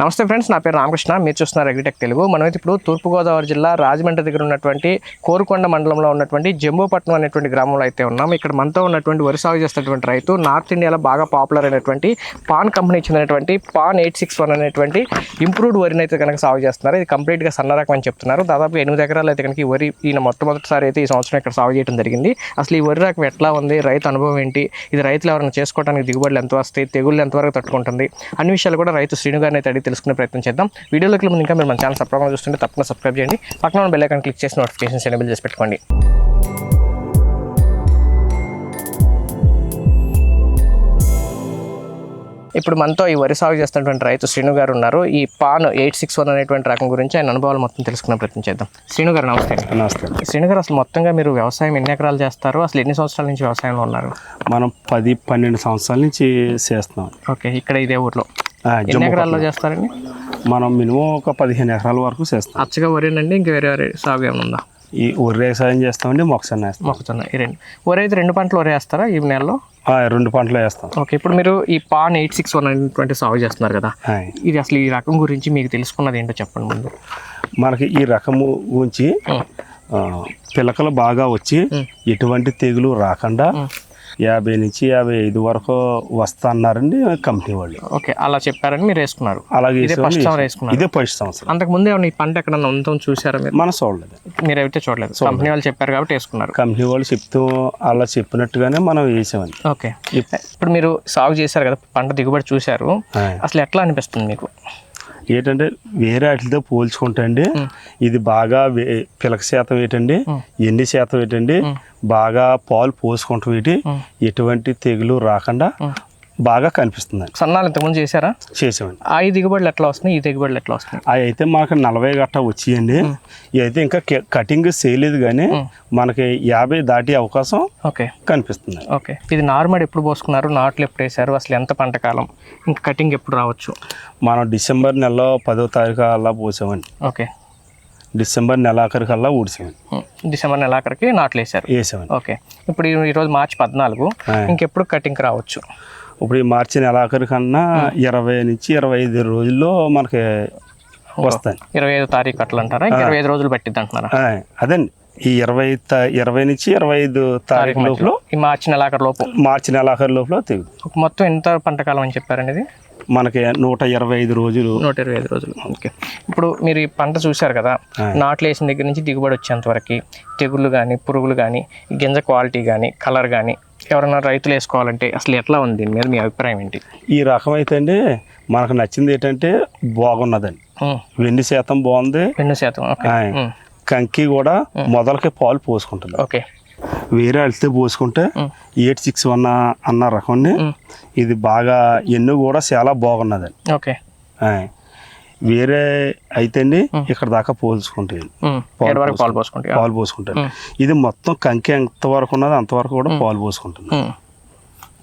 నమస్తే ఫ్రెండ్స్ నా పేరు రామకృష్ణ. మీరు చూస్తున్నారు అగ్రిటెక్ తెలుగు మనమైతే ఇప్పుడు తూర్పుగోదావరి జిల్లా రాజమండ్రి దగ్గర ఉన్నటువంటి కోరుకొండ మండలంలో ఉన్నటువంటి జంబోపట్నం అనేటువంటి గ్రామంలో అయితే ఉన్నాం. ఇక్కడ మనతో ఉన్నటువంటి వరి సాగు చేస్తున్నటువంటి రైతు నార్త్ ఇండియాలో బాగా పాపులర్ అయినటువంటి పాన్ కంపెనీ చెందినటువంటి పాన్ ఎయిట్ సిక్స్ వన్ అనేటువంటి ఇంప్రూవ్డ్ వరిని అయితే కనుక సాగు చేస్తున్నారు. ఇది కంప్లీట్గా సన్న రకం అని చెప్తున్నారు. దాదాపు ఎనిమిది ఎకరాలు అయితే కనుక ఈ వరి ఈయన మొట్టమొదటిసారి అయితే ఈ సంవత్సరం ఇక్కడ సాగు చేయడం జరిగింది. అసలు ఈ వరి రకం ఎట్లా ఉంది? రైతు అనుభవం ఏంటి? ఇది రైతులు ఎవరైనా చేసుకోవడానికి దిగుబడులు ఎంత వస్తాయి? తెగుళ్ళు ఎంతవరకు తట్టుకుంటుంది? అన్ని విషయాలు కూడా రైతు శ్రీను గారిని అయితే అడిగితే తెలుసుకునే ప్రయత్నం చేద్దాం. వీడియోలోకి ముందు ఇంకా మీరు మన ఛానల్ సబ్స్క్రైబ్ చూస్తుంటే తప్పకుండా సబ్స్క్రైబ్ చేయండి. పక్కన ఉన్న బెల్ ఐకాన్ క్లిక్ చేసి నోటిఫికేషన్స్ ఎనేబుల్ చేసి పెట్టుకోండి. ఇప్పుడు మనతో ఈ వరి సాగు చేస్తున్నటువంటి రైతు శ్రీను గారు ఉన్నారు. ఈ పాన్ ఎయిట్ సిక్స్ వన్ అనేటువంటి రకం గురించి ఆయన అనుభవాలు మొత్తం తెలుసుకునే ప్రయత్నం చేద్దాం. శ్రీను గారు నమస్తే నమస్తే. శ్రీను గారు అసలు మొత్తంగా మీరు వ్యవసాయం ఎన్ని ఎకరాలు చేస్తారు? అసలు ఎన్ని సంవత్సరాల నుంచి వ్యవసాయంలో ఉన్నారు? మనం పది పన్నెండు సంవత్సరాల నుంచి చేస్తున్నాం. ఓకే ఇక్కడ ఇదే ఊర్లో. ఎన్ని ఎకరాల్లో చేస్తారండి? మనం మినిమం ఒక పదిహేను ఎకరాల వరకు చేస్తాం. అచ్చగా వరేనండి ఇంకా వేరే వేరే సాగు ఏమైనా ఉందా? ఈ వరి వ్యవసాయం చేస్తామండి మొక్కసన్న వేస్తాం. మొక్కుతున్నా ఈ రెండు. వరి అయితే రెండు పంటలు వరి వేస్తారా ఈ నెలలో? రెండు పంటలు వేస్తాం. ఓకే ఇప్పుడు మీరు ఈ పాన్ ఎయిట్ సిక్స్ వన్ అనేటువంటి సాగు చేస్తున్నారు కదా ఇది అసలు ఈ రకం గురించి మీకు తెలుసుకున్నది ఏంటో చెప్పండి ముందు. మనకి ఈ రకము గురించి పిలకలు బాగా వచ్చి ఎటువంటి తెగులు రాకుండా యాభై నుంచి యాభై ఐదు వరకు వస్తా అన్నారండి కంపెనీ వాళ్ళు. ఓకే అలా చెప్పారని మీరు వేసుకున్నారు. అలాగే ఇదే ఫస్ట్ సంవత్సరం వేసుకున్నారు. ఇదే ఫస్ట్ సంవత్సరం. అంతకు ముందే ఈ పంట ఎక్కడన్నా ఉందని చూసారా మీరు? మనం చూడలేదు. మీరు అయితే చూడలేదు. కంపెనీ వాళ్ళు చెప్పారు కాబట్టి వేసుకున్నారు. కంపెనీ వాళ్ళు చెప్తూ అలా చెప్పినట్టుగానే మనం వేసామండి. ఓకే. ఇప్పుడు మీరు సాగు చేశారు కదా పంట దిగుబడి చూశారు. అసలు ఎట్లా అనిపిస్తుంది మీకు? ఏంటంటే వేరే వాటితో పోల్చుకుంటే అండి ఇది బాగా పిలక శాతం ఏంటండి ఎన్ని శాతం ఏంటండి బాగా పాలు పోసుకుంటాం ఏంటి ఎటువంటి తెగులు రాకుండా బాగా కనిపిస్తుందండి సన్నాలు ఇంతకుముందు చేశారా? చేసామండి ఆ ఈ దిగుబడులు ఎట్లా వస్తున్నాయి? ఈ దిగుబడులు ఎట్లా వస్తున్నాయి? అవి అయితే మాకు నలభై గట్ట వచ్చాయండి. అయితే ఇంకా కటింగ్ చేయలేదు కానీ మనకి యాభై దాటే అవకాశం ఓకే. కనిపిస్తుంది. ఓకే. ఇది నార్మల్ ఎప్పుడు పోసుకున్నారు? నాట్లు ఎప్పుడు వేసారు అసలు ఎంత పంట కాలం? ఇంకా కటింగ్ ఎప్పుడు రావచ్చు? మనం డిసెంబర్ నెలలో పదో తారీఖు అలా పోసామండి. ఓకే. డిసెంబర్ నెలాఖరికల్లా ఊడిసామండి. డిసెంబర్ నెలాఖరికి నాట్లు వేసారు వేసామండి. ఓకే. ఇప్పుడు ఈరోజు మార్చి పద్నాలుగు. ఇంకెప్పుడు కటింగ్ రావచ్చు? ఇప్పుడు ఈ మార్చి నెలాఖరు కన్నా ఇరవై నుంచి ఇరవై ఐదు రోజుల్లో మనకి వస్తాయి. ఇరవై ఐదు తారీఖు అట్లా అంటారా? ఇరవై ఐదు రోజులు పట్టిద్ది అంటున్నారా? అదండి. ఈ ఇరవై ఇరవై నుంచి ఇరవై ఐదు తారీఖు లోపల ఈ మార్చి నెలాఖరు లోపు. మార్చి నెలాఖరు లోపల ఒక మొత్తం ఎంత పంట కాలం అని చెప్పారండి ఇది? మనకి నూట ఇరవై ఐదు రోజులు. నూట ఇరవై ఐదు రోజులు. ఓకే. ఇప్పుడు మీరు ఈ పంట చూశారు కదా నాట్లు వేసిన దగ్గర నుంచి దిగుబడి వచ్చేంత వరకు తెగుళ్ళు కానీ పురుగులు కానీ గింజ క్వాలిటీ కానీ కలర్ కానీ ఎవరైనా రైతులు వేసుకోవాలంటే అసలు ఎట్లా ఉంది? దీని మీద మీ అభిప్రాయం ఏంటి? ఈ రకం అయితే అండి మనకు నచ్చింది ఏంటంటే బాగున్నదండి. వెండి శాతం బాగుంది. రెండు శాతం. కంకి కూడా మొదలకి పాలు పోసుకుంటుంది. ఓకే. వేరే అడితే పోసుకుంటే ఎయిట్ సిక్స్ వన్ అన్న రకండి ఇది బాగా ఎన్ను కూడా చాలా బాగున్నదండి. ఓకే. వేరే అయితే అండి ఇక్కడ దాకా వరకు పాలు పోసుకుంటే పాలు పోసుకుంటారు ఇది మొత్తం కంకి ఎంత వరకు ఉన్నది అంతవరకు కూడా పాలు పోసుకుంటుంది. ఉం.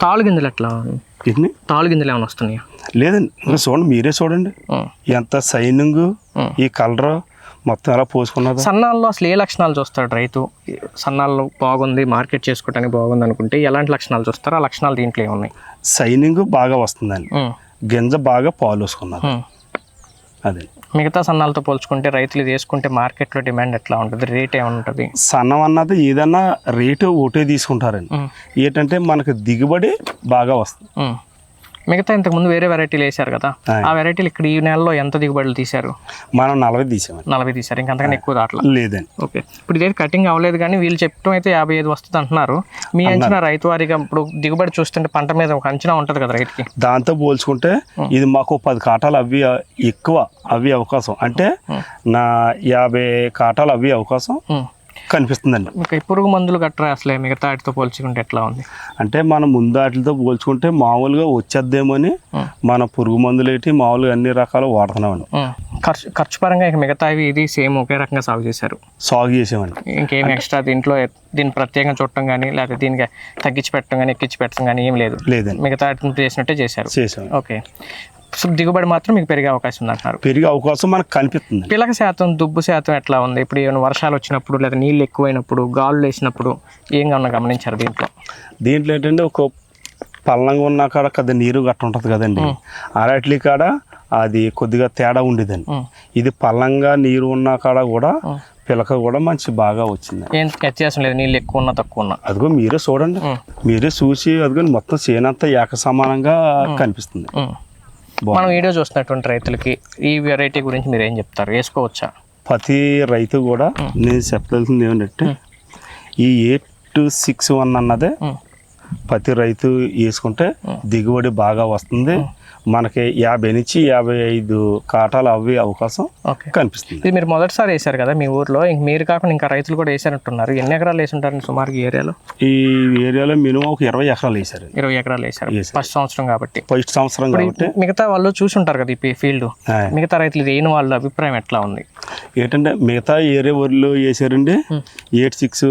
తాలు గింజలు ఎట్లా? తాలు గింజలు ఏమైనా వస్తున్నాయా? లేదండి. ఇంకా చూడండి మీరే చూడండి. ఎంత సైనింగ్. ఈ కలర్ మొత్తం ఎలా పోసుకున్నది. సన్నాల్లో అసలు ఏ లక్షణాలు చూస్తాడు రైతు? సన్నాల్లో బాగుంది మార్కెట్ చేసుకోవడానికి బాగుంది అనుకుంటే ఎలాంటి లక్షణాలు చూస్తారు? ఆ లక్షణాలు దీంట్లో ఏమున్నాయి? సైనింగ్ బాగా వస్తుందండి. గింజ బాగా పాలు వేసుకున్నది. అదే. మిగతా సన్నాలతో పోల్చుకుంటే రైతులు ఇది వేసుకుంటే మార్కెట్లో డిమాండ్ ఎట్లా ఉంటుంది? రేట్ ఏమైనా ఉంటుంది సన్నం అన్నది ఏదన్నా రేటు ఒకటే తీసుకుంటారండి. ఏంటంటే మనకి దిగుబడి బాగా వస్తుంది. మిగతా ఇంతకుముందు వేరే వెరైటీలు వేశారు కదా. ఆ. వెరైటీలు ఇక్కడ ఈ నెలలో ఎంత దిగుబడులు తీశారు? మనం నలభై తీసామండి. నలభై తీశారు ఇంకా అంతకన్నా ఎక్కువ దాంట్లో? లేదండి. ఓకే. ఇప్పుడు ఇదే కటింగ్ అవ్వలేదు కానీ వీళ్ళు చెప్పడం అయితే యాభై ఐదు వస్తుంది అంటున్నారు. మీ అంచనా రైతు వారిగా ఇప్పుడు దిగుబడి చూస్తుంటే పంట మీద ఒక అంచనా ఉంటుంది కదా రైతుకి? దాంతో పోల్చుకుంటే ఇది మాకు పది కాటాలు అవి ఎక్కువ అవి అవకాశం. అంటే నా యాభై కాటాలు అవి అవకాశం. కనిపిస్తుందండి. ఇంకా పురుగు మందులు గట్రా అసలే మిగతా వాటితో పోల్చుకుంటే ఎట్లా ఉంది? అంటే మనం ముందు వాటితో పోల్చుకుంటే మామూలుగా వచ్చేద్దేమని మన పురుగు మందులు ఏంటి మామూలుగా అన్ని రకాలు వాడుతున్నామండి. ఖర్చు ఖర్చు పరంగా ఇక మిగతావి ఇది సేమ్ ఒకే రకంగా సాగు చేశారు. సాగు చేసామండి ఇంకేం ఎక్స్ట్రా దీంట్లో దీన్ని ప్రత్యేకంగా చూడటం కానీ లేకపోతే దీనికి తగ్గించి పెట్టడం కానీ ఎక్కించి పెట్టడం కానీ ఏం లేదు. లేదండి. మిగతా వాటిని చేసినట్టే చేశారు. చేసాం ఓకే. దిగుబడి మాత్రం మీకు పెరిగే అవకాశం ఉంది అంటున్నారు పెరిగే అవకాశం మనకు కనిపిస్తుంది. పిలక శాతం దుబ్బు శాతం ఎట్లా ఉంది? ఇప్పుడు ఏమైనా వర్షాలు వచ్చినప్పుడు లేదా నీళ్ళు ఎక్కువైనప్పుడు గాలులు వేసినప్పుడు ఏం కన్నా గమనించారు దీంట్లో? దీంట్లో ఏంటంటే ఒక పల్లంగా ఉన్న కాడ కొద్దిగా నీరు గట్ట ఉంటుంది కదండి. అరటి కాడ అది కొద్దిగా తేడా ఉండేదండి. ఇది పల్లంగా నీరు ఉన్న కాడ కూడా పిలక కూడా మంచి బాగా వచ్చింది. ఏం వ్యత్యాసం లేదు నీళ్ళు ఎక్కువ ఉన్నా తక్కువ ఉన్నా. అదిగో మీరే చూడండి. మీరే చూసి అదిగో మొత్తం చేనంతా ఏక సమానంగా కనిపిస్తుంది. మనం వీడియో చూస్తున్నటువంటి రైతులకి ఈ వెరైటీ గురించి మీరు ఏం చెప్తారు? వేసుకోవచ్చా? ప్రతి రైతు కూడా నేను చెప్పదలుచుకుంది ఏమంటే ఈ ఎయిట్ టు సిక్స్ వన్ అన్నదే. ప్రతి రైతు వేసుకుంటే దిగుబడి బాగా వస్తుంది. మనకి యాభై నుంచి యాభై ఐదు కాటాలు అవ్వే అవకాశం కనిపిస్తుంది. మీరు మొదటిసారి వేశారు కదా మీ ఊర్లో. ఇంక మీరు కాకుండా ఇంకా రైతులు కూడా వేసారంటున్నారు ఎన్ని ఎకరాలు వేసి ఉంటారు సుమారు ఏరియాలో? ఈ ఏరియాలో మినిమం ఒక ఇరవై ఎకరాలు వేసారు ఇరవై ఎకరాలు వేశారు వేశారు. ఫస్ట్ సంవత్సరం కాబట్టి. ఫస్ట్ సంవత్సరం కాబట్టి. మిగతా వాళ్ళు చూసి ఉంటారు కదా ఈ ఫీల్డ్. మిగతా రైతులు వేయని వాళ్ళ అభిప్రాయం ఎట్లా ఉంది? ఏంటంటే మిగతా ఏరియా ఊర్లో వేసారండి ఎయిట్ సిక్స్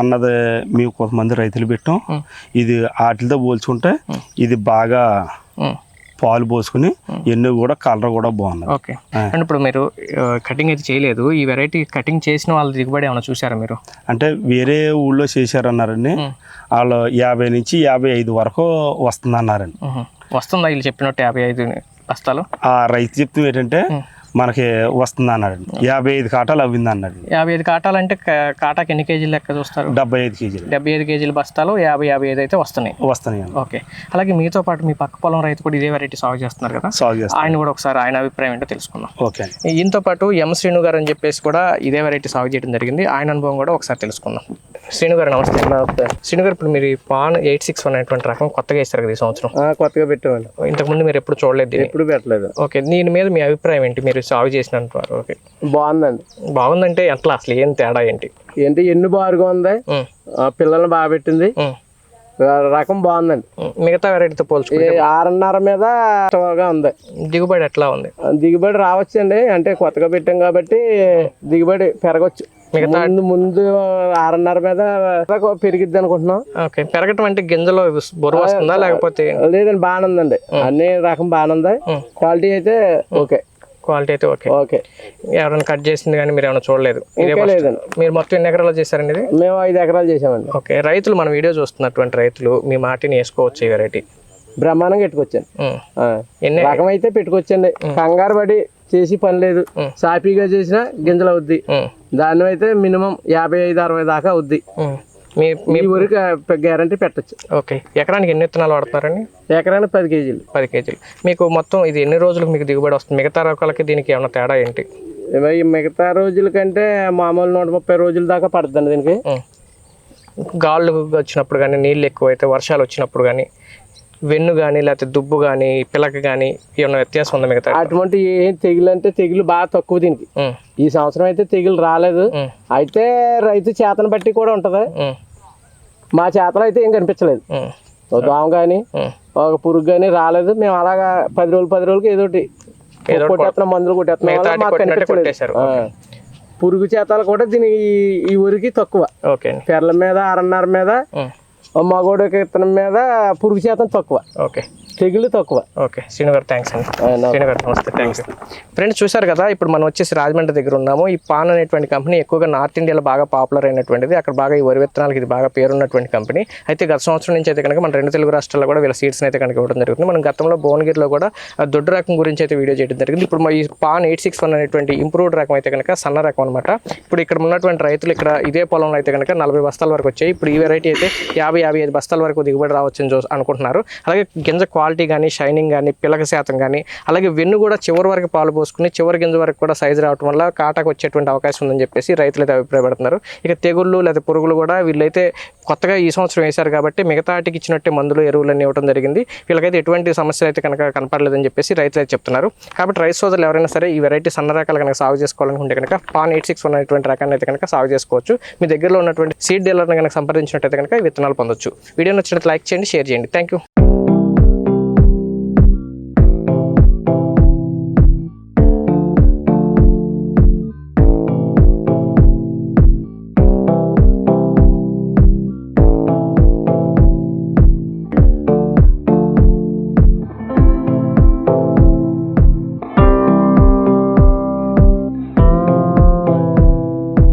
అన్నది మేము కొంతమంది రైతులు పెట్టాం. ఇది వాటితో పోల్చుకుంటే ఇది బాగా. పాలు పోసుకుని ఎన్నో కూడా కలర్ కూడా బాగున్నది ఓకే. అండ్ ఇప్పుడు మీరు కటింగ్ అయితే చేయలేదు. ఈ వెరైటీ కటింగ్ చేసిన వాళ్ళ దిగుబడి ఏమైనా చూసారా మీరు? అంటే వేరే ఊళ్ళో చేశారన్నారండి. వాళ్ళు యాభై నుంచి యాభై ఐదు వరకు వస్తుంది అన్నారండి. వస్తుందా? వీళ్ళు చెప్పినట్టు యాభై ఐదు బస్తాలు ఆ రైతు చెప్తే ఏంటంటే మనకి వస్తుంది అన్నాడండి యాభై ఐదు కాటాలు అవ్వింది అన్నాడు. యాభై ఐదు కాటాలంటే కా- కాటాకి ఎన్ని కేజీలు లెక్క చూస్తారు? డెబ్బై ఐదు కేజీలు. డెబ్బై ఐదు కేజీల బస్తాలు యాభై యాభై ఐదు అయితే వస్తున్నాయి. వస్తున్నాయండి ఓకే. అలాగే మీతో పాటు మీ పక్క పొలం రైతు కూడా ఇదే వెరైటీ సాగు చేస్తున్నారు కదా? సాగు చేస్తాం ఆయన కూడా ఒకసారి ఆయన అభిప్రాయం ఏంటో తెలుసుకుందాం. ఓకే ఈయనతో పాటు ఎం శ్రీను గారు అని చెప్పేసి కూడా ఇదే వెరైటీ సాగు చేయడం జరిగింది. ఆయన అనుభవం కూడా ఒకసారి తెలుసుకుందాం. శ్రీను గారు నమస్తే. శ్రీను గారు ఇప్పుడు మీరు ఈ పాన్ ఎయిట్ సిక్స్ వన్ అనేటువంటి రకం కొత్తగా వేస్తారు కదా ఈ సంవత్సరం? కొత్తగా పెట్టామండి ఇంతకుముందు మీరు ఎప్పుడు చూడలేదు ఎప్పుడు పెట్టలేదు. ఓకే. దీని మీద మీ అభిప్రాయం ఏంటి? మీరు సాగు చేసినంత ఓకే. బాగుందండి. బాగుందంటే ఎట్లా అసలు ఏం తేడా ఏంటి? ఏంటి ఎన్ని బారుగా ఉంది? పిల్లల్ని బాగా పెట్టింది. రకం బాగుందండి. మిగతా వెరైటీతో పోల్చుకుంటే ఆరున్నర మీద ఉంది. దిగుబడి ఎట్లా ఉంది? దిగుబడి రావచ్చండి. అంటే కొత్తగా పెట్టాం కాబట్టి దిగుబడి పెరగచ్చు. మిగతా ముందు ముందు ఆరున్నర మీద పెరిగిద్ది అనుకుంటున్నాం. ఓకే. పెరగటం అంటే గింజలో బొరువు వస్తుందా? లేకపోతే లేదండి బాగానే ఉందండి. అన్ని రకం బాగానే ఉంది. క్వాలిటీ అయితే ఓకే. క్వాలిటీ అయితే ఓకే ఓకే ఎవరైనా కట్ చేసింది కానీ మీరు ఏమైనా చూడలేదు. లేదండి. మీరు మొత్తం ఎన్ని ఎకరాలు చేశారండి ఇది? మేము ఐదు ఎకరాలు చేసామండి ఓకే రైతులు మన వీడియో చూస్తున్నటువంటి రైతులు మీ మాటిని వేసుకోవచ్చు ఈ వెరైటీ బ్రహ్మాండంగా పెట్టుకొచ్చాను. ఆ. ఎన్ని? రకం అయితే పెట్టుకొచ్చండి కంగారు పడి చేసి పని లేదు. సాఫీగా చేసిన గింజలు అవుద్ది. దాని అయితే మినిమం యాభై ఐదు అరవై దాకా అవుద్ది. మీ మీ ఊరికి గ్యారంటీ పెట్టచ్చు. ఓకే. ఎకరానికి ఎన్ని విత్తనాలు వాడుతున్నారండి ఎకరానికి పది కేజీలు. పది కేజీలు. మీకు మొత్తం ఇది ఎన్ని రోజులకు మీకు దిగుబడి వస్తుంది? మిగతా రకాలకి దీనికి ఏమైనా తేడా ఏంటి? మిగతా రోజుల కంటే మామూలు నూట ముప్పై రోజుల దాకా పడుతుంది దీనికి. గాళ్ళు వచ్చినప్పుడు కానీ నీళ్ళు ఎక్కువైతే వర్షాలు వచ్చినప్పుడు కానీ వెన్ను కానీ లేకపోతే దుబ్బు కానీ పిలక కానీ ఏమైనా వ్యత్యాసం ఉందా మిగతా అటువంటి ఏ తెగులు అంటే తెగులు బాగా తక్కువ దీనికి. ఈ సంవత్సరం అయితే తెగులు రాలేదు. అయితే రైతు చేతను బట్టి కూడా ఉంటది. మా చేతలో అయితే ఏం కనిపించలేదు. ఒక దోమ కానీ. ఒక పురుగు కానీ రాలేదు. మేము అలాగా పది రోజులు పది రోజులకి ఏదోటి ఏదో కొట్టేస్తున్నాం మందులు కొట్టేస్తున్నాం. మాకు కనిపించలేదు. పురుగు చేతాలు కూడా దీనికి ఈ- ఊరికి తక్కువ. పెర్ల మీద అరన్నర మీద మగోడికి ఇత్తనం మీద పురుగు శాతం తక్కువ. ఓకే. తెగులు తక్కువ. ఓకే. శ్రీను గారు థ్యాంక్స్ అండి. ఆ, నా- శ్రీను గారు నమస్తే థ్యాంక్స్ ఫ్రెండ్స్ చూశారు కదా ఇప్పుడు మనం వచ్చేసి రాజమండ్రి దగ్గర ఉన్నాము. ఈ పాన్ అనేటువంటి కంపెనీ ఎక్కువగా నార్త్ ఇండియాలో బాగా పాపులర్ అయినటువంటిది. అక్కడ బాగా ఈ వరి విత్తనాలకి ఇది బాగా పేరున్నటువంటి కంపెనీ అయితే గత సంవత్సరం నుంచి అయితే కనుక మన రెండు తెలుగు రాష్ట్రాల్లో కూడా వీళ్ళ సీడ్స్ అయితే కనుక ఇవ్వడం జరుగుతుంది. మనం గతంలో భువనగిరిలో కూడా దొడ్డు రకం గురించి అయితే వీడియో చేయడం జరిగింది. ఇప్పుడు ఈ పాన్ ఎయిట్ సిక్స్ వన్ అనేటువంటి ఇంప్రూవ్డ్ రకం అయితే కనుక సన్న రకం అనమాట ఇప్పుడు ఇక్కడ ఉన్నటువంటి రైతులు ఇక్కడ ఇదే పొలంలో అయితే కనుక నలభై బస్తాల వరకు వచ్చాయి. ఇప్పుడు ఈ వెరైటీ అయితే యాభై యాభై ఐదు బస్తాల వరకు దిగుబడి రావచ్చని చూ అనుకుంటున్నారు. అలాగే గింజ క్వాలిటీ క్వాలిటీ కానీ షైనింగ్ కానీ పిలక శాతం కానీ అలాగే వెన్ను కూడా చివరి వరకు పాలు పోసుకుని చివరి గింజ వరకు కూడా సైజు రావడం వల్ల కాటాకు వచ్చేటువంటి అవకాశం ఉందని చెప్పేసి రైతులు అయితే అభిప్రాయపడుతున్నారు. ఇక తెగుళ్ళు లేదా పురుగులు కూడా వీళ్ళైతే కొత్తగా ఈ సంవత్సరం వేశారు కాబట్టి మిగతాటికి ఇచ్చినట్టే మందులు ఎరువులన్నీ ఇవ్వడం జరిగింది. వీళ్ళకైతే ఎటువంటి సమస్యలు అయితే కనుక కనపడలేదని చెప్పేసి రైతులు అయితే చెప్తున్నారు. కాబట్టి రైతు సోదరులు ఎవరైనా సరే ఈ వెరైటీ సన్న రకాలు కనుక సాగు చేసుకోవాలనుకుంటే కనుక పాన్ ఎయిట్ సిక్స్ ఉన్నటువంటి రకాన్ని అయితే కనుక సాగు చేసుకోవచ్చు. మీ దగ్గరలో ఉన్నటువంటి సీడ్ డీలర్ని కనుక సంప్రదించినట్టయితే కనుక విత్తనాలు పొందొచ్చు. వీడియో నచ్చినట్టు లైక్ చేయండి షేర్ చేయండి. Thank you